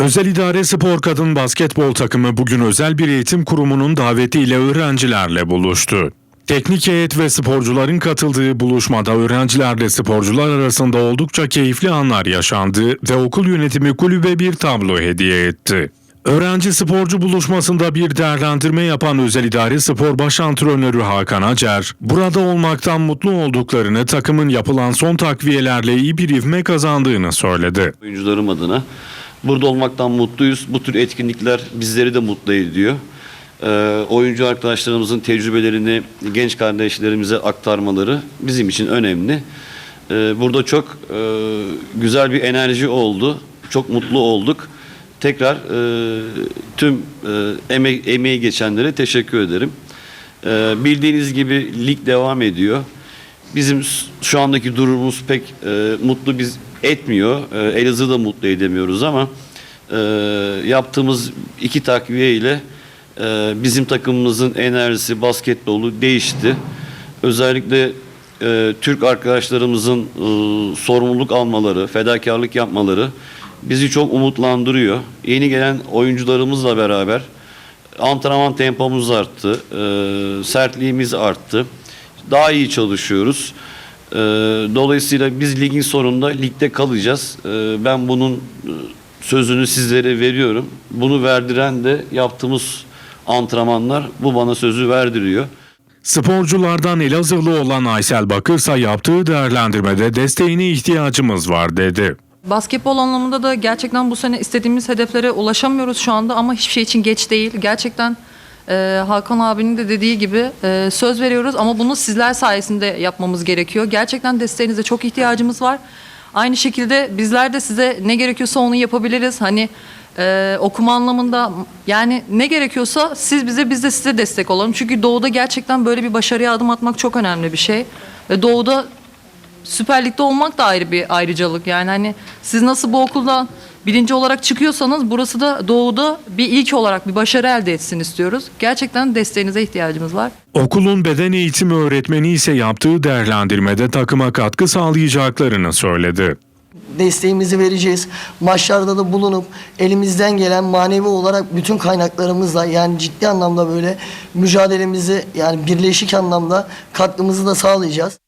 Özel İdare Spor Kadın Basketbol takımı bugün özel bir eğitim kurumunun davetiyle öğrencilerle buluştu. Teknik heyet ve sporcuların katıldığı buluşmada öğrencilerle sporcular arasında oldukça keyifli anlar yaşandı ve okul yönetimi kulübe bir tablo hediye etti. Öğrenci sporcu buluşmasında bir değerlendirme yapan Özel İdare Spor Baş Antrenörü Hakan Acer, burada olmaktan mutlu olduklarını takımın yapılan son takviyelerle iyi bir ivme kazandığını söyledi. oyuncularım adına. Burada olmaktan mutluyuz. Bu tür etkinlikler bizleri de mutlu ediyor. Ee, oyuncu arkadaşlarımızın tecrübelerini genç kardeşlerimize aktarmaları bizim için önemli. Ee, burada çok e, güzel bir enerji oldu. Çok mutlu olduk. Tekrar e, tüm e, eme- emeği geçenlere teşekkür ederim. Ee, bildiğiniz gibi lig devam ediyor. Bizim şu andaki durumumuz pek e, mutlu biz etmiyor. E, Elazığ'ı da mutlu edemiyoruz ama e, yaptığımız iki takviye ile e, bizim takımımızın enerjisi, basketbolu değişti. Özellikle e, Türk arkadaşlarımızın e, sorumluluk almaları, fedakarlık yapmaları bizi çok umutlandırıyor. Yeni gelen oyuncularımızla beraber antrenman tempomuz arttı, e, sertliğimiz arttı. Daha iyi çalışıyoruz. E, dolayısıyla biz ligin sonunda ligde kalacağız. E, ben bunun e, sözünü sizlere veriyorum. Bunu verdiren de yaptığımız antrenmanlar bu bana sözü verdiriyor. Sporculardan Elazığlı olan Aysel Bakırsa yaptığı değerlendirmede desteğine ihtiyacımız var dedi. Basketbol anlamında da gerçekten bu sene istediğimiz hedeflere ulaşamıyoruz şu anda ama hiçbir şey için geç değil. Gerçekten e, Hakan abinin de dediği gibi e, söz veriyoruz ama bunu sizler sayesinde yapmamız gerekiyor. Gerçekten desteğinize çok ihtiyacımız var. Aynı şekilde bizler de size ne gerekiyorsa onu yapabiliriz. Hani e, okuma anlamında yani ne gerekiyorsa siz bize biz de size destek olalım. Çünkü doğuda gerçekten böyle bir başarıya adım atmak çok önemli bir şey. Ve doğuda Süper Lig'de olmak da ayrı bir ayrıcalık. Yani hani siz nasıl bu okuldan birinci olarak çıkıyorsanız burası da doğuda bir ilk olarak bir başarı elde etsin istiyoruz. Gerçekten desteğinize ihtiyacımız var. Okulun beden eğitimi öğretmeni ise yaptığı değerlendirmede takıma katkı sağlayacaklarını söyledi. desteğimizi vereceğiz. Maçlarda da bulunup elimizden gelen manevi olarak bütün kaynaklarımızla yani ciddi anlamda böyle mücadelemizi yani birleşik anlamda katkımızı da sağlayacağız.